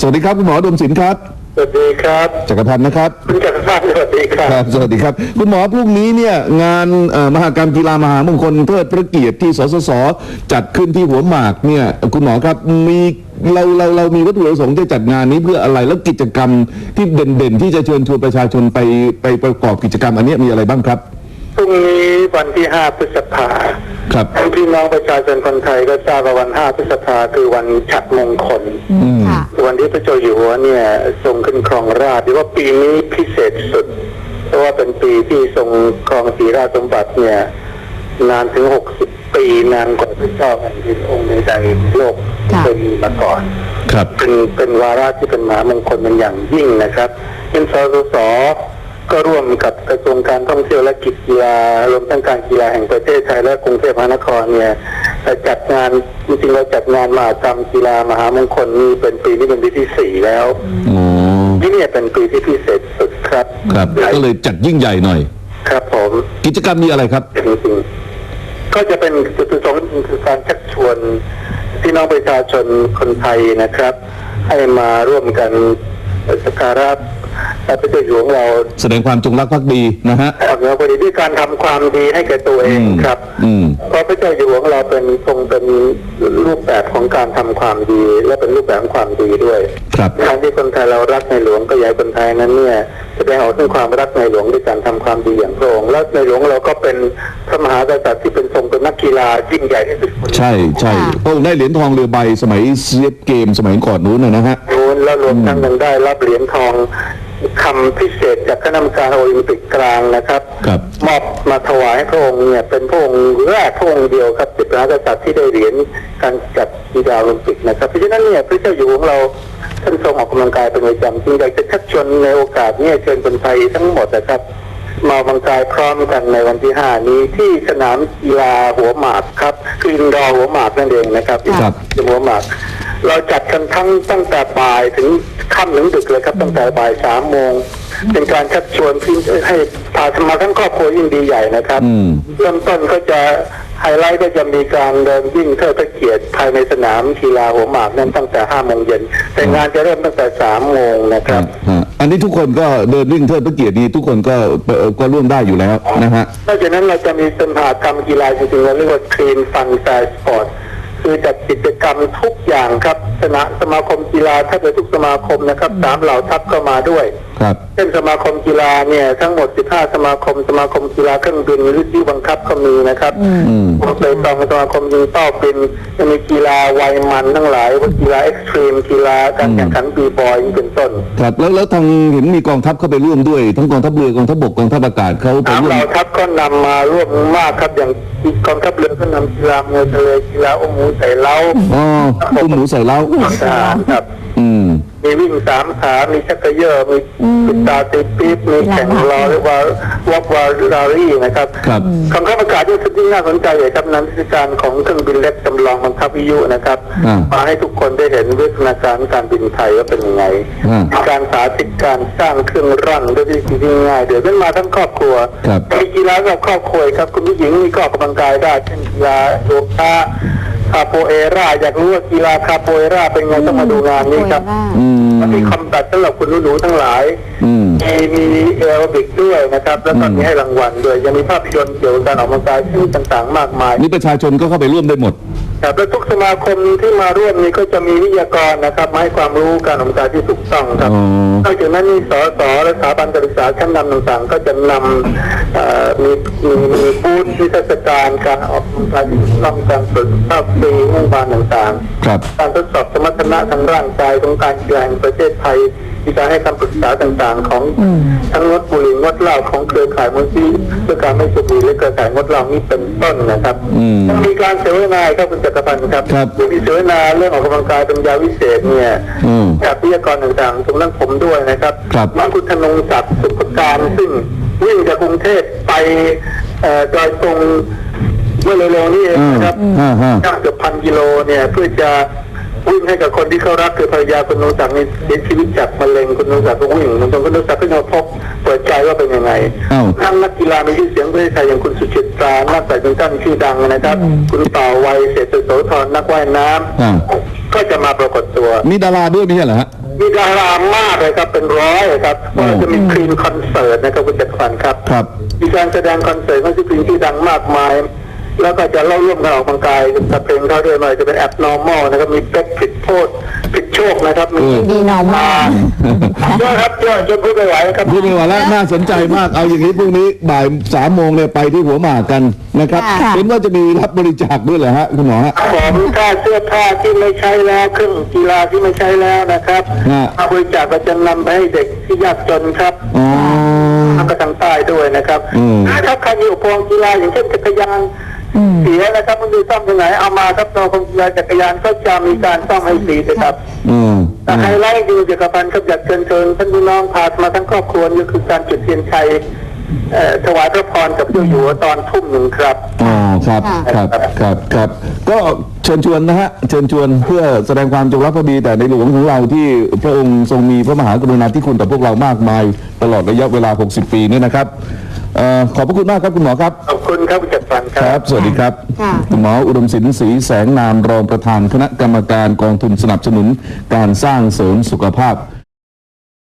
สวัสดีครับคุณหมอดมศิลป์ครับ สวัสดีครับจักรพันธ์นะครับคุณจักรพันธ์สวัสดีครับครับ สวัสดีครับ คุณหมอพรุ่งนี้เนี่ยงานเอ่อมหกรรมกีฬามหามงคลเทิดพระเกียรติที่สสสจัดขึ้นที่หัวหมากเนี่ยคุณหมอครับมีเราเราเรามีวัตถุประสงค์จะจัดงานนี้เพื่ออะไรแล้วกิจกรรมที่เด่นๆ ที่จะเชิญชวนประชาชนไปไปประกอบกิจกรรม อันเนี้ยมีอะไรบ้างครับพรุ่งนี้วันที่ 5 พฤษภาครับพี่น้องประชาชนคนไทยก็ทราบว่าวัน 5 พฤษภาคือวันฉัตรมงคลค่ะ วันที่พระเจ้าอยู่หัวเนี่ยทรงขึ้นครองราชย์หรือว่าปีนี้พิเศษสุด เพราะว่าเป็นปีที่ทรงครองศรีราชสมบัติเนี่ยนานถึง60ปีนานกว่าพระเจ้าแผ่นดินองค์ใดๆในโลกค่ะเคยมีมาก่อน ครับ เป็นเป็นวาระที่เป็นมหามงคลเป็นอย่างยิ่งนะครับเป็นสสสก็ร่วมกับกระทรวงการท่องเที่ยวและกีฬารวมทั้งการกีฬาแห่งประเทศไทยและกรุงเทพมหานครเนี่ยได้ จัดงานจริงๆเราจัดงานมหากรรมกีฬามหามงคลนี่เป็นปีนี้เป็นปีที่สี่แล้วอ๋อนี่เนี่ยเป็นปีที่พิเศษสุดครับ ครับ ก็เลยจัดยิ่งใหญ่หน่อย ครับผมกิจกรรมมีอะไรครับจริงๆก็จะเป็นจุดประสงค์คือการชักชวนพี่น้องประชาชนคนไทยนะครับ ให้มาร่วมกันสักการะ พระเจ้าอยู่หัวของเราแสดงความจงรักภักดีนะฮะออกแนวพอดีด้วยการทำความดีให้แก่ตัวเองครับอืมเพราะพระเจ้าอยู่หัวของเราเป็นทรงเป็นรูปแบบของการทำความดี และเป็นรูปแบบของความดีด้วยครับการที่คนไทยเรารักในหลวงก็อยากให้คนไทยนั้นเนี่ยแสดงออกถึงความรักในหลวงด้วยการทำความดีอย่างพระองค์และในหลวงเราก็เป็นพระมหากษัตริย์ที่เป็นทรงเป็นนักกีฬายิ่งใหญ่ที่สุดคนหนึ่งใช่ใช่ค่ะพระองค์ได้เหรียญทองเรือใบสมัยเซียบเกมสมัยก่อนนู้นนะนะฮะนู้นแล้วรวมทั้งยังได้รับเหรียญทอง คำพิเศษจากคณะกรรมการโอลิมปิกกลางนะครับครับมอบมาถวายให้พระองค์เนี่ยเป็นพระองค์แรกพระองค์เดียวครับสิบล้านกษัตริย์ที่ได้เหรียญการจัดกีฬาโอลิมปิกนะครับเพราะฉะนั้นเนี่ยพระเจ้าอยู่หัวของเราท่านทรงออกกำลังกายเป็นประจำจึงอยากจะชักชวนในโอกาสเนี้เชิญคนไทยทั้งหมดนะครับ มาออกกำลังกายพร้อมกันในวันที่ห้านี้ที่สนามกีฬาหัวหมากครับคืออินดอร์หัวหมากนั่นเองนะครับครับที่หัวหมาก เราจัดกันทั้งตั้งแต่บ่ายถึง ค่ำถึงดึกเลยครับตั้งแต่บ่ายสามโมงเป็นการชักชวนพี่ให้พามาทั้งครอบครัวยิ่งดีใหญ่นะครับอืมเริ่มต้นก็จะไฮไลท์ก็จะมีการเดินวิ่งเทิดพระเกียรติภายในสนามกีฬาหัวหมากนั้นตั้งแต่ห้าโมงเย็นแต่งานจะเริ่มตั้งแต่สามโมงนะครับฮะอันนี้ทุกคนก็เดินวิ่งเทิดพระเกียรตินี้ทุกคนก็เอ่อก็ร่วมได้อยู่แล้วนะฮะนอกจากนั้นเราจะมีเป็นมหากรรมกีฬาจริงๆเราเรียกว่า Clean Fun Fair Sport คือจัดกิจกรรมทุกอย่างครับ สนะสมาคมกีฬาถ้าเป็นทุกสมาคมนะครับสามเหล่าทัพก็มาด้วยครับเช่นสมาคมกีฬาเนี่ยทั้งหมด 15 สมาคม สมาคมกีฬาเครื่องบินวิทยุบังคับก็มีนะครับอืมพวกเปตองสมาคมยิงเป้าบินจะมีกีฬาวัยมันทั้งหลายว่ากีฬาเอ็กซ์ตรีมกีฬาการแข่งขันบีบอยนี่เป็นต้นครับแล้วแล้วทางเห็นมีกองทัพเข้าไปร่วมด้วย ทั้งกองทัพเรือกองทัพบกกองทัพอากาศเขาไปสามร่วเหมล่าทัพก็นำมาร่วมมากครับอย่างกองทัพเรือก็นำกีฬามวยทะเลกีฬาอุ้มหมูใส่เล้าอ๋ออุ้มหมูใส่เล้าทหารครับ อืม มีวิ่งสามขา มีชักเกยอร์มีปิดตาตีปี๊บมีแข่งรอเรียกว่าวอกวารารี่นะครับครับคำข้าประกาศที่สุดที่น่าสนใจเลยครับนั้นคือการของเครื่องบินเล็กจำลองบังคับวิทยุนะครับอ่ามาให้ทุกคนได้เห็นวิทยาการการบินไทยว่าเป็นยังไงอ่ามีการสาธิตการสร้างเครื่องรั่นด้วยวิธีที่ง่ายเดี๋ยวเป็นมาทั้งครอบครัวครับมีกีฬาสำหรับครอบครัวครับคุณผู้หญิงมีก็ออกกำลังกายได้เช่นกีฬาโยคะ คาโปเอราอยากรู้ว่ากีฬาคาโปเอราเป็นไงต้องมาดูงานนี้ครับอืมมันมีคอมแบทสำหรับคุณหนูๆทั้งหลายอืม มีมีแอโรบิกด้วยนะครับ แล้วก็มีให้รางวัลด้วยยังมีภาพยนตร์เกี่ยวกับการออกกำลังกายชนิดต่างๆ มากมาย นี่ประชาชนก็เข้าไปร่วมได้หมด ครับและทุกสมาคมที่มาร่วมนี้ก็จะมีวิทยากรนะครับมาให้ความรู้การออกกำลังกายที่ถูกต้องครับอ๋อนอกจากนั้นมีสสและสถาบันการศึกษาชั้นนำต่างๆก็จะนำเอ่อมีมีมีบูธนิทรรศการการออกกำลังกายที่ถูกต้องการฝึกภาพฟรีมุ่งบานต่างๆครับการทดสอบสมรรถนะทางร่างกายของการกีฬาแห่งประเทศไทย มีการให้คำปรึกษาต่างๆ ของทั้งงดบุหรี่งดเหล้าของเครือข่ายมูลที่เพื่อการไม่สูบบุหรี่และเครือข่ายงดเหล้านี่เป็นต้นนะครับอืมมีการเสวนาครับคุณจักรพันธ์ครับครับมีเสวนาเรื่องออกกำลังกายเป็นยาวิเศษเนี่ยอืมจากวิทยากรต่างๆตรงนั้นผมด้วยนะครับครับน้องคุณธนงศักดิ์สุภการซึ่งวิ่งจากกรุงเทพไปเอ่อดอยตรงเมื่อเร็วๆนี้เองนะครับอ่าฮะย่างเกือบพันกิโลเนี่ยเพื่อจะ วิ่งให้กับคนที่เขารักคือภรรยาคุณนุสักดิ์นี่เสียชีวิตจากมะเร็งคุณนุสักดิ์ก็วิ่งมันตรงคุณนุสักดิ์ก็มาพบเปิดใจว่าเป็นยังไงอ้าวทั้งนักกีฬามีชื่อเสียงประเทศไทยอย่างคุณสุจิตรานักแบดมินตันชื่อดังนะครับ คุณต่อวัยเศรษฐโสธรนักว่ายน้ำอ่าก็จะมาปรากฏตัว มีดาราด้วยไม่ใช่เหรอฮะมีดารามากเลยครับเป็นร้อยครับว่าจะมีคลีนคอนเสิร์ตนะครับคุณจักรพันธ์ครับครับมีการแสดงคอนเสิร์ตของศิลปินที่ดังมากมาย แล้วก็จะเล่าร่วมกันออกกำลังกายกับเพลงเขาด้วยหน่อยจะเป็นแอ n นอร์มอลนะครับ มีเป็กผิดโทษผิดโชคนะครับ มีดีนอร์มอลเยอะครับเยอะจนพูดไม่ไหวครับ พูดไม่ไหวแล้วน่าสนใจมากเอาอย่างนี้พรุ่งนี้บ่ายสามโมงเนี่ยไปที่หัวหมากกันนะครับค่ะ เห็นว่าจะมีรับบริจาคด้วยเหรอฮะคุณหมอฮะ ผมค่าเสื้อผ้าที่ไม่ใช้แล้วเครื่องกีฬาที่ไม่ใช้แล้วนะครับฮะมาบริจาคก็จะนำไปให้เด็กที่ยากจนครับอ๋อทางกระทางใต้ด้วยนะครับอืม ถ้าใครมีอุปกรณ์กีฬาอย่างเช่นจักรยาน เสียนะครับมันมีซ่อมตรงไหนเอามาครับเราคนกีฬาจักรยานก็จะมีการซ่อมให้ฟรีนะครับอืมแต่ไฮไลท์อยู่จักรพันธ์ครับอยากเชิญเชิญท่านพี่น้องพามาทั้งครอบครัวนี่คือการจุดเทียนชัยเอ่อถวายพระพรกับเจ้าอยู่หัวตอนทุ่มหนึ่งครับอ๋อครับค่ะครับครับครับ ก็เชิญชวนนะฮะเชิญชวนเพื่อแสดงความจงรักภักดีแต่ในหลวงของเราที่พระองค์ทรงมีพระมหากรุณาธิคุณต่อพวกเรามากมาย ตลอดระยะเวลา 60 ปีเนี่ยนะครับเอ่อขอบพระคุณมากครับคุณหมอครับขอบคุณครับ คุณจักรพันธ์คครัรับบสวัสดีครับค่ะคุณหมออุดมศิลป์ศรีแสงนามรองประธานคณะกรรมการกองทุนสนับสนุนการสร้างเสริมสุขภาพ